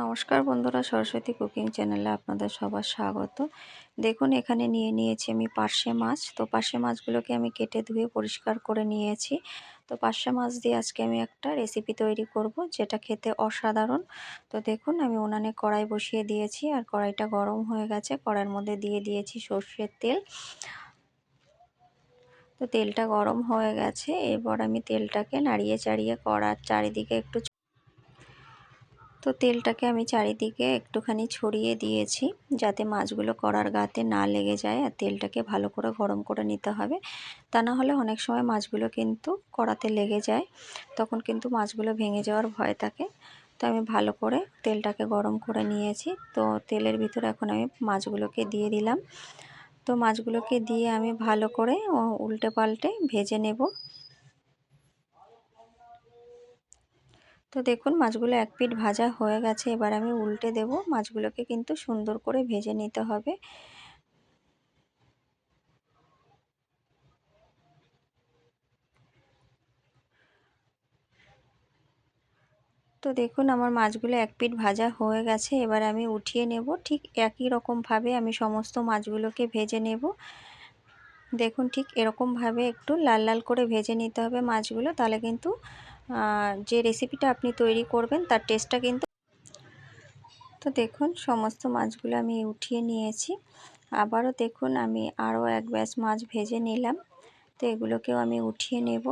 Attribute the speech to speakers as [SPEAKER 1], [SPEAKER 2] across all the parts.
[SPEAKER 1] নমস্কার বন্ধুরা, সরস্বতী কুকিং চ্যানেলে আপনাদের সবার স্বাগত। দেখুন, এখানে নিয়ে নিয়েছি আমি পার্শে মাছ। তো পার্শে মাছগুলোকে আমি কেটে ধুয়ে পরিষ্কার করে নিয়েছি। তো পার্শে মাছ দিয়ে আজকে আমি একটা রেসিপি তৈরি করব, যেটা খেতে অসাধারণ। তো দেখুন, আমি উনানে কড়াই বসিয়ে দিয়েছি আর কড়াইটা গরম হয়ে গেছে। কড়াইয়ের মধ্যে দিয়ে দিয়েছি সর্ষের তেল। তো তেলটা গরম হয়ে গেছে। এরপর আমি তেলটাকে নাড়িয়ে চাড়িয়ে কড়ার চারিদিকে একটু তো তেলটাকে আমি চারিদিকে একটুখানি ছড়িয়ে দিয়েছি যাতে মাছগুলো কড়ার গাতে না লেগে যায় আর তেলটাকে ভালো করে গরম করে নিতে হবে। তা না হলে অনেক সময় মাছগুলো কিন্তু কড়াতে লেগে যায়, তখন কিন্তু মাছগুলো ভেঙে যাওয়ার ভয় থাকে। তো আমি ভালো করে তেলটাকে গরম করে নিয়েছি। তো তেলের ভিতরে এখন আমি মাছগুলোকে দিয়ে দিলাম। তো মাছগুলোকে দিয়ে আমি ভালো করে উল্টে পাল্টে ভেজে নেব। তো দেখুন, মাছগুলো এক পিঠ ভাজা হয়ে গেছে। এবার আমি উল্টে দেব। মাছগুলোকে কিন্তু সুন্দর করে ভেজে নিতে হবে। তো দেখুন, আমার মাছগুলো এক পিঠ ভাজা হয়ে গেছে। এবার আমি উঠিয়ে নেব। ঠিক একই রকমভাবে আমি সমস্ত মাছগুলোকে ভেজে নেব। দেখুন, ঠিক এরকমভাবে একটু লাল লাল করে ভেজে নিতে হবে মাছগুলো। তাহলে কিন্তু যে রেসিপিটা আপনি তৈরি করবেন, তার টেস্টটা কিন্তু তো দেখুন, সমস্ত মাছগুলো আমি উঠিয়ে নিয়েছি। আবারও দেখুন, আমি আরও এক ব্যাস মাছ ভেজে নিলাম। তো এগুলোকেও আমি উঠিয়ে নেব।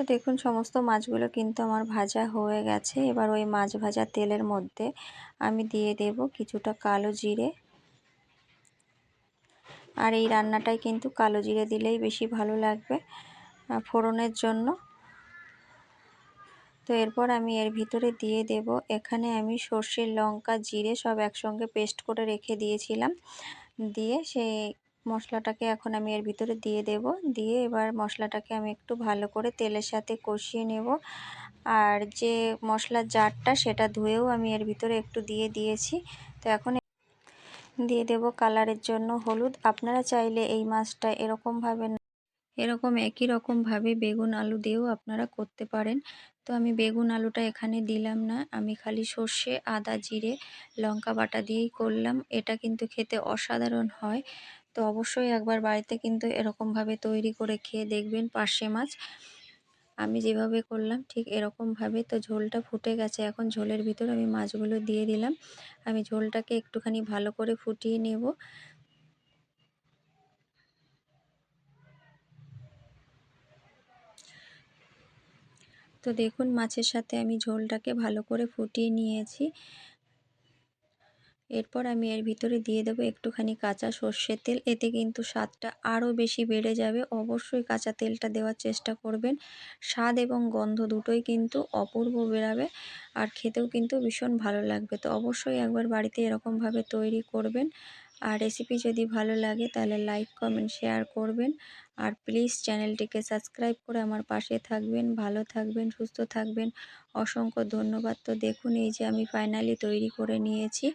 [SPEAKER 1] তো দেখুন, সমস্ত মাছগুলো কিন্তু আমার ভাজা হয়ে গেছে। এবার ওই মাছ ভাজা তেলের মধ্যে আমি দিয়ে দেব কিছুটা কালো জিরে। আর এই রান্নাটাই কিন্তু কালো জিরে দিলেই বেশি ভালো লাগবে ফোড়নের জন্য। তো এরপর আমি এর ভিতরে দিয়ে দেব। এখানে আমি সর্ষের লঙ্কা, জিরে সব একসঙ্গে পেস্ট করে রেখে দিয়েছিলাম। দিয়ে সেই মশলাটাকে এখন আমি এর ভিতরে দিয়ে দেব। দিয়ে এবার মশলাটাকে আমি একটু ভালো করে তেলের সাথে কষিয়ে নেব। আর যে মশলার জারটা সেটা ধুয়েও আমি এর ভিতরে একটু দিয়ে দিয়েছি। তো এখন দিয়ে দেব কালারের জন্য হলুদ। আপনারা চাইলে এই মাছটা এরকমভাবে এরকম একই রকমভাবে বেগুন আলু দিয়েও আপনারা করতে পারেন। তো আমি বেগুন আলুটা এখানে দিলাম না। আমি খালি সর্ষে, আদা, জিরে, লঙ্কা বাটা দিয়েই করলাম। এটা কিন্তু খেতে অসাধারণ হয়। তো অবশ্যই একবার বাড়িতে কিন্তু এরকমভাবে তৈরি করে খেয়ে দেখবেন পার্শে মাছ। আমি যেভাবে করলাম ঠিক এরকমভাবে। তো ঝোলটা ফুটে গেছে, এখন ঝোলের ভিতর আমি মাছগুলো দিয়ে দিলাম। আমি ঝোলটাকে একটুখানি ভালো করে ফুটিয়ে নেব। তো দেখুন মাছের সাথে আমি ঝোলটাকে ভালো করে ফুটিয়ে নিয়েছি। এরপর আমি এর ভিতরে দিয়ে দেবো একটুখানি কাঁচা সর্ষের তেল। এতে কিন্তু স্বাদটা আরও বেশি বেড়ে যাবে। অবশ্যই কাঁচা তেলটা দেওয়ার চেষ্টা করবেন। স্বাদ এবং গন্ধ দুটোই কিন্তু অপূর্ব বেরাবে আর খেতেও কিন্তু ভীষণ ভালো লাগবে। তো অবশ্যই একবার বাড়িতে এরকমভাবে তৈরি করবেন। আর রেসিপি যদি ভালো লাগে তাহলে লাইক কমেন্ট শেয়ার করবেন। আর প্লিজ চ্যানেলটিকে সাবস্ক্রাইব করে আমার পাশে থাকবেন। ভালো থাকবেন, সুস্থ থাকবেন। অসংখ্য ধন্যবাদ। তো দেখুন, এই যে আমি ফাইনালি তৈরি করে নিয়েছি।